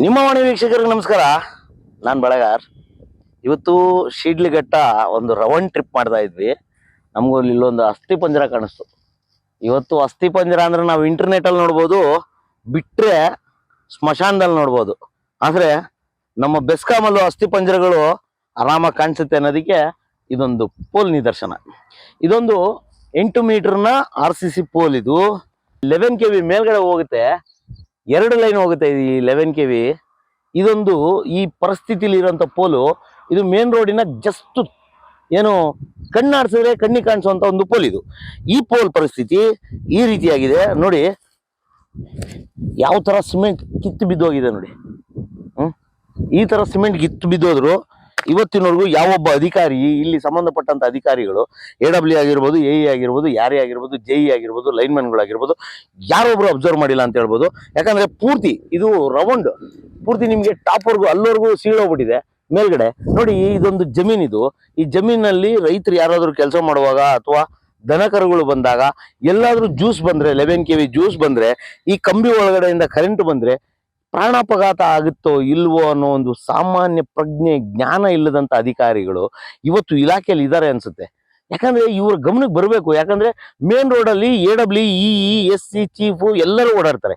ನಿಮ್ಮ ವಾಣಿ ವೀಕ್ಷಕರಿಗೆ ನಮಸ್ಕಾರ. ನಾನು ಬಳಗಾರ್. ಇವತ್ತು ಶಿಡ್ಲಿಘಟ್ಟ ಒಂದು ರೌಂಡ್ ಟ್ರಿಪ್ ಮಾಡ್ತಾ ಇದ್ವಿ. ನಮಗೂ ಇಲ್ಲೊಂದು ಅಸ್ಥಿ ಪಂಜರ ಕಾಣಿಸ್ತು. ಇವತ್ತು ಅಸ್ಥಿ ಪಂಜರ ಅಂದ್ರೆ ನಾವು ಇಂಟರ್ನೆಟಲ್ಲಿ ನೋಡ್ಬೋದು ಬಿಟ್ಟರೆ ಸ್ಮಶಾನದಲ್ಲಿ ನೋಡ್ಬೋದು. ಆದರೆ ನಮ್ಮ ಬೆಸ್ಕಾಮಲ್ಲೂ ಅಸ್ಥಿ ಪಂಜರಗಳು ಆರಾಮಾಗಿ ಕಾಣಿಸುತ್ತೆ ಅನ್ನೋದಕ್ಕೆ ಇದೊಂದು ಪೋಲ್ ನಿದರ್ಶನ. ಇದೊಂದು ಎಂಟು ಮೀಟರ್ನ ಆರ್ ಸಿ ಸಿ ಪೋಲ್ ಇದು. ಲೆವೆನ್ ಕೆ ವಿ ಮೇಲ್ಗಡೆ ಹೋಗುತ್ತೆ. ಎರಡು ಲೈನ್ ಹೋಗುತ್ತೆ ಈ ಲೆವೆನ್ ಕೆ ವಿ ಇದೊಂದು ಈ ಪರಿಸ್ಥಿತಿಲಿ ಇರೋಂಥ ಪೋಲು. ಇದು ಮೇನ್ ರೋಡಿನ ಜಸ್ಟ್ ಏನು ಕಣ್ಣಾಡ್ಸಿದ್ರೆ ಕಣ್ಣಿಗೆ ಕಾಣಿಸುವಂತ ಒಂದು ಪೋಲ್ ಇದು. ಈ ಪೋಲ್ ಪರಿಸ್ಥಿತಿ ಈ ರೀತಿಯಾಗಿದೆ. ನೋಡಿ, ಯಾವ ತರ ಸಿಮೆಂಟ್ ಕಿತ್ತು ಬಿದ್ದೋಗಿದೆ ನೋಡಿ. ಈ ತರ ಸಿಮೆಂಟ್ ಕಿತ್ತು ಬಿದ್ದೋದ್ರು ಇವತ್ತಿನವರೆಗೂ ಯಾವೊಬ್ಬ ಅಧಿಕಾರಿ, ಇಲ್ಲಿ ಸಂಬಂಧಪಟ್ಟಂತ ಅಧಿಕಾರಿಗಳು ಎ ಡಬ್ಲ್ಯೂ ಆಗಿರ್ಬೋದು ಎ ಇ ಆಗಿರ್ಬೋದು, ಯಾರೇ ಆಗಿರ್ಬೋದು ಜೆ ಇ ಆಗಿರ್ಬೋದು ಲೈನ್ಮನ್ಗಳಾಗಿರ್ಬೋದು ಯಾರೊಬ್ರು ಅಬ್ಸರ್ವ್ ಮಾಡಿಲ್ಲ ಅಂತ ಹೇಳ್ಬೋದು. ಯಾಕಂದ್ರೆ ಪೂರ್ತಿ ಇದು ರೌಂಡ್ ಪೂರ್ತಿ ನಿಮಗೆ ಟಾಪ್ ವರ್ಗು, ಅಲ್ಲವರೆಗೂ ಸೀಳೋಗ್ಬಿಟ್ಟಿದೆ ಮೇಲ್ಗಡೆ, ನೋಡಿ ಇದೊಂದು ಜಮೀನ್ ಇದು. ಈ ಜಮೀನಲ್ಲಿ ರೈತರು ಯಾರಾದರೂ ಕೆಲಸ ಮಾಡುವಾಗ ಅಥವಾ ದನಕರುಗಳು ಬಂದಾಗ, ಎಲ್ಲಾದರೂ ಜ್ಯೂಸ್ ಬಂದ್ರೆ ಲೆವೆನ್ ಕೆ ವಿ ಜ್ಯೂಸ್ ಬಂದ್ರೆ, ಈ ಕಂಬಿ ಒಳಗಡೆಯಿಂದ ಕರೆಂಟ್ ಬಂದ್ರೆ ಪ್ರಾಣಾಪಘಾತ ಆಗುತ್ತೋ ಇಲ್ವೋ ಅನ್ನೋ ಒಂದು ಸಾಮಾನ್ಯ ಪ್ರಜ್ಞೆ, ಜ್ಞಾನ ಇಲ್ಲದಂಥ ಅಧಿಕಾರಿಗಳು ಇವತ್ತು ಇಲಾಖೆಯಲ್ಲಿ ಇದ್ದಾರೆ ಅನಿಸುತ್ತೆ. ಯಾಕಂದರೆ ಇವ್ರ ಗಮನಕ್ಕೆ ಬರಬೇಕು. ಯಾಕಂದರೆ ಮೇನ್ ರೋಡಲ್ಲಿ A W, E E, S C, chief ಎಲ್ಲರೂ ಓಡಾಡ್ತಾರೆ.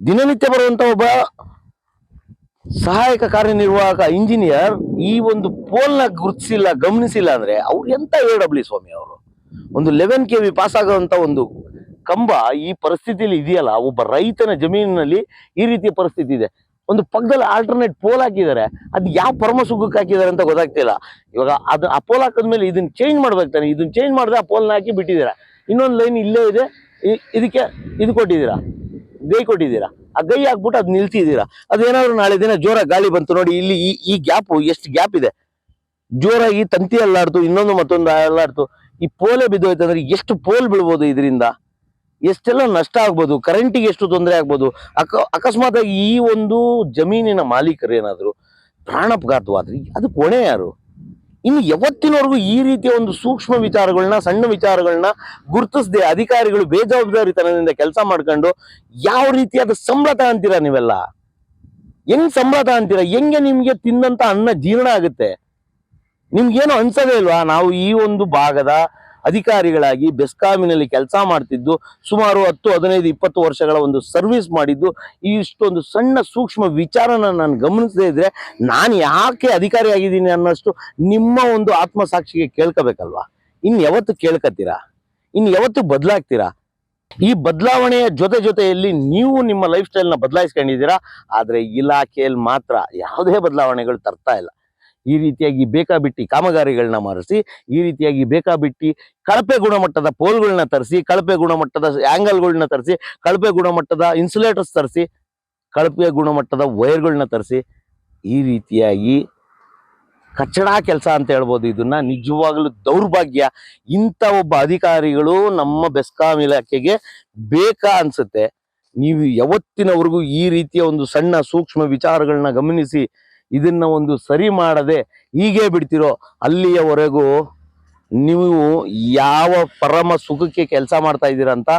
ದಿನನಿತ್ಯ ಬರುವಂಥ ಒಬ್ಬ ಸಹಾಯಕ ಕಾರ್ಯನಿರ್ವಾಹಕ ಇಂಜಿನಿಯರ್ ಈ ಒಂದು ಪೋಲ್ನ ಗುರುತಿಸಿಲ್ಲ, ಗಮನಿಸಿಲ್ಲ ಅಂದರೆ ಅವ್ರು ಎಂಥ ಎ ಡಬ್ಲ್ಯೂ, ಸ್ವಾಮಿ ಅವರು? ಒಂದು ಲೆವೆನ್ ಕೆ ವಿ ಪಾಸ್ ಆಗೋವಂಥ ಒಂದು ಕಂಬ ಈ ಪರಿಸ್ಥಿತಿಯಲ್ಲಿ ಇದೆಯಲ್ಲ, ಒಬ್ಬ ರೈತನ ಜಮೀನಿನಲ್ಲಿ ಈ ರೀತಿಯ ಪರಿಸ್ಥಿತಿ ಇದೆ. ಒಂದು ಪಕ್ಕದಲ್ಲಿ ಆಲ್ಟರ್ನೇಟ್ ಪೋಲ್ ಹಾಕಿದ್ದಾರೆ, ಅದು ಯಾವ ಪರಮ ಸುಖಕ್ಕೆ ಹಾಕಿದ್ದಾರೆ ಅಂತ ಗೊತ್ತಾಗ್ತಿಲ್ಲ. ಇವಾಗ ಅದು ಆ ಪೋಲ್ ಹಾಕಿದ್ಮೇಲೆ ಇದನ್ನ ಚೇಂಜ್ ಮಾಡ್ಬೇಕು ತಾನೆ. ಇದನ್ನ ಚೇಂಜ್ ಮಾಡಿದ್ರೆ ಆ ಪೋಲ್ನ ಹಾಕಿ ಬಿಟ್ಟಿದ್ದೀರಾ. ಇನ್ನೊಂದು ಲೈನ್ ಇಲ್ಲೇ ಇದೆ ಇದಕ್ಕೆ ಇದು ಕೊಟ್ಟಿದ್ದೀರಾ. ಗೈ ಕೊಟ್ಟಿದ್ದೀರಾ. ಆ ಗೈ ಹಾಕ್ಬಿಟ್ಟು ಅದು ನಿಲ್ಸಿದ್ದೀರಾ. ಅದೇನಾದ್ರು ನಾಳೆ ದಿನ ಜೋರ ಗಾಳಿ ಬಂತು ನೋಡಿ, ಇಲ್ಲಿ ಈ ಈ ಗ್ಯಾಪ್ ಎಷ್ಟು ಗ್ಯಾಪ್ ಇದೆ. ಜೋರಾಗಿ ತಂತಿ ಅಲ್ಲಾಡ್ತು, ಇನ್ನೊಂದು ಮತ್ತೊಂದು ಅಲ್ಲಾಡ್ತು. ಈ ಪೋಲೆ ಬಿದ್ದೋಯ್ತು ಅಂದ್ರೆ ಎಷ್ಟು ಪೋಲ್ ಬೀಳ್ಬೋದು ಇದರಿಂದ? ಎಷ್ಟೆಲ್ಲ ನಷ್ಟ ಆಗ್ಬೋದು ಕರೆಂಟಿಗೆ ಎಷ್ಟು ತೊಂದರೆ ಆಗ್ಬೋದು, ಅಕ ಅಕಸ್ಮಾತ್ ಈ ಒಂದು ಜಮೀನಿನ ಮಾಲೀಕರು ಏನಾದರೂ ಪ್ರಾಣಾಪಘಾತವಾದ್ರಿ? ಅದು ಹೊಣೆ ಯಾರು? ಇನ್ನು ಯಾವತ್ತಿನವರೆಗೂ ಈ ರೀತಿಯ ಒಂದು ಸೂಕ್ಷ್ಮ ವಿಚಾರಗಳನ್ನ ಸಣ್ಣ ವಿಚಾರಗಳನ್ನ ಗುರುತಿಸದೆ ಅಧಿಕಾರಿಗಳು ಬೇಜವಾಬ್ದಾರಿತನದಿಂದ ಕೆಲಸ ಮಾಡ್ಕೊಂಡು ಯಾವ ರೀತಿಯಾದ ಸಂಬಳ ಅಂತೀರ ನೀವೆಲ್ಲ? ಹೆಂಗ್ ಸಂಬಳ ಅಂತೀರ ಹೆಂಗೆ ನಿಮ್ಗೆ ತಿಂದಂತ ಅನ್ನ ಜೀರ್ಣ ಆಗುತ್ತೆ? ನಿಮ್ಗೇನು ಅನ್ಸದೇ ಇಲ್ವಾ? ನಾವು ಈ ಒಂದು ಭಾಗದ ಅಧಿಕಾರಿಗಳಾಗಿ ಬೆಸ್ಕಾಮಿನಲ್ಲಿ ಕೆಲಸ ಮಾಡ್ತಿದ್ದು, ಸುಮಾರು ಹತ್ತು, ಹದಿನೈದು, ಇಪ್ಪತ್ತು ವರ್ಷಗಳ ಒಂದು ಸರ್ವಿಸ್ ಮಾಡಿದ್ದು, ಈ ಇಷ್ಟೊಂದು ಸಣ್ಣ ಸೂಕ್ಷ್ಮ ವಿಚಾರನ ನಾನು ಗಮನಿಸದೇ ಇದ್ರೆ ನಾನು ಯಾಕೆ ಅಧಿಕಾರಿ ಆಗಿದ್ದೀನಿ ಅನ್ನೋಷ್ಟು ನಿಮ್ಮ ಒಂದು ಆತ್ಮಸಾಕ್ಷಿಗೆ ಕೇಳ್ಕೋಬೇಕಲ್ವಾ? ಇನ್ನು ಯಾವತ್ತು ಕೇಳ್ಕತ್ತೀರಾ? ಇನ್ನು ಯಾವತ್ತು ಬದಲಾಗ್ತೀರಾ? ಈ ಬದಲಾವಣೆಯ ಜೊತೆ ಜೊತೆಯಲ್ಲಿ ನೀವು ನಿಮ್ಮ ಲೈಫ್ ಸ್ಟೈಲ್ನ ಬದಲಾಯಿಸ್ಕೊಂಡಿದ್ದೀರಾ? ಆದರೆ ಇಲಾಖೆಯಲ್ಲಿ ಮಾತ್ರ ಯಾವುದೇ ಬದಲಾವಣೆಗಳು ತರ್ತಾ ಇಲ್ಲ. ಈ ರೀತಿಯಾಗಿ ಬೇಕಾಬಿಟ್ಟಿ ಕಾಮಗಾರಿಗಳನ್ನ ಮಾಡಿಸಿ, ಈ ರೀತಿಯಾಗಿ ಬೇಕಾಬಿಟ್ಟಿ ಕಳಪೆ ಗುಣಮಟ್ಟದ ಪೋಲ್ಗಳನ್ನ ತರಿಸಿ, ಕಳಪೆ ಗುಣಮಟ್ಟದ ಆ್ಯಂಗಲ್ಗಳನ್ನ ತರಿಸಿ, ಕಳಪೆ ಗುಣಮಟ್ಟದ ಇನ್ಸುಲೇಟರ್ಸ್ ತರಿಸಿ, ಕಳಪೆ ಗುಣಮಟ್ಟದ ವೈರ್ಗಳನ್ನ ತರಿಸಿ, ಈ ರೀತಿಯಾಗಿ ಕಚ್ಚಡ ಕೆಲಸ ಅಂತ ಹೇಳ್ಬೋದು. ಇದನ್ನ ನಿಜವಾಗ್ಲೂ ದೌರ್ಭಾಗ್ಯ. ಇಂಥ ಒಬ್ಬ ಅಧಿಕಾರಿಗಳು ನಮ್ಮ ಬೆಸ್ಕಾಂ ಇಲಾಖೆಗೆ ಬೇಕಾ ಅನ್ಸುತ್ತೆ. ನೀವು ಯಾವತ್ತಿನವರೆಗೂ ಈ ರೀತಿಯ ಒಂದು ಸಣ್ಣ ಸೂಕ್ಷ್ಮ ವಿಚಾರಗಳನ್ನ ಗಮನಿಸಿ ಇದನ್ನ ಒಂದು ಸರಿ ಮಾಡದೆ ಹೀಗೆ ಬಿಡ್ತಿರೋ, ಅಲ್ಲಿಯವರೆಗೂ ನೀವು ಯಾವ ಪರಮ ಸುಖಕ್ಕೆ ಕೆಲಸ ಮಾಡ್ತಾ ಇದ್ದೀರಾ ಅಂತ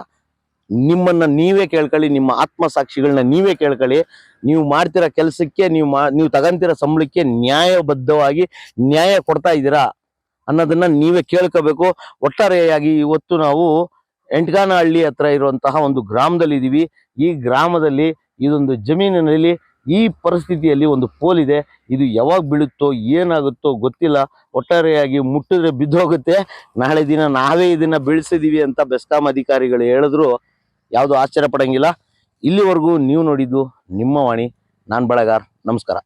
ನಿಮ್ಮನ್ನ ನೀವೇ ಕೇಳ್ಕೊಳ್ಳಿ, ನಿಮ್ಮ ಆತ್ಮಸಾಕ್ಷಿಗಳನ್ನ ನೀವೇ ಕೇಳ್ಕೊಳ್ಳಿ. ನೀವು ಮಾಡ್ತಿರೋ ಕೆಲಸಕ್ಕೆ, ನೀವು ನೀವು ತಗಂತಿರೋ ಸಂಬಳಕ್ಕೆ ನ್ಯಾಯಬದ್ಧವಾಗಿ ನ್ಯಾಯ ಕೊಡ್ತಾ ಇದ್ದೀರಾ ಅನ್ನೋದನ್ನ ನೀವೇ ಕೇಳ್ಕೋಬೇಕು. ಒಟ್ಟಾರೆಯಾಗಿ ಇವತ್ತು ನಾವು ಎಂಟ್ಗಾನಹಳ್ಳಿ ಹತ್ರ ಇರುವಂತಹ ಒಂದು ಗ್ರಾಮದಲ್ಲಿ ಇದೀವಿ ಈ ಗ್ರಾಮದಲ್ಲಿ ಇದೊಂದು ಜಮೀನಿನಲ್ಲಿ ಈ ಪರಿಸ್ಥಿತಿಯಲ್ಲಿ ಒಂದು ಪೋಲ್ ಇದೆ. ಇದು ಯಾವಾಗ ಬೀಳುತ್ತೋ, ಏನಾಗುತ್ತೋ ಗೊತ್ತಿಲ್ಲ. ಒಟ್ಟಾರೆಯಾಗಿ ಮುಟ್ಟಿದ್ರೆ ಬಿದ್ದೋಗುತ್ತೆ. ನಾಳೆ ದಿನ ನಾವೇ ಇದನ್ನ ಬೀಳಿಸಿದೀವಿ ಅಂತ ಬೆಸ್ಕಾಂ ಅಧಿಕಾರಿಗಳು ಹೇಳಿದ್ರು. ಯಾವುದು ಆಶ್ಚರ್ಯ ಇಲ್ಲಿವರೆಗೂ ನೀವು ನೋಡಿದ್ದು ನಿಮ್ಮ ವಾಣಿ. ನಾನ್ ಬಳಗಾರ್. ನಮಸ್ಕಾರ.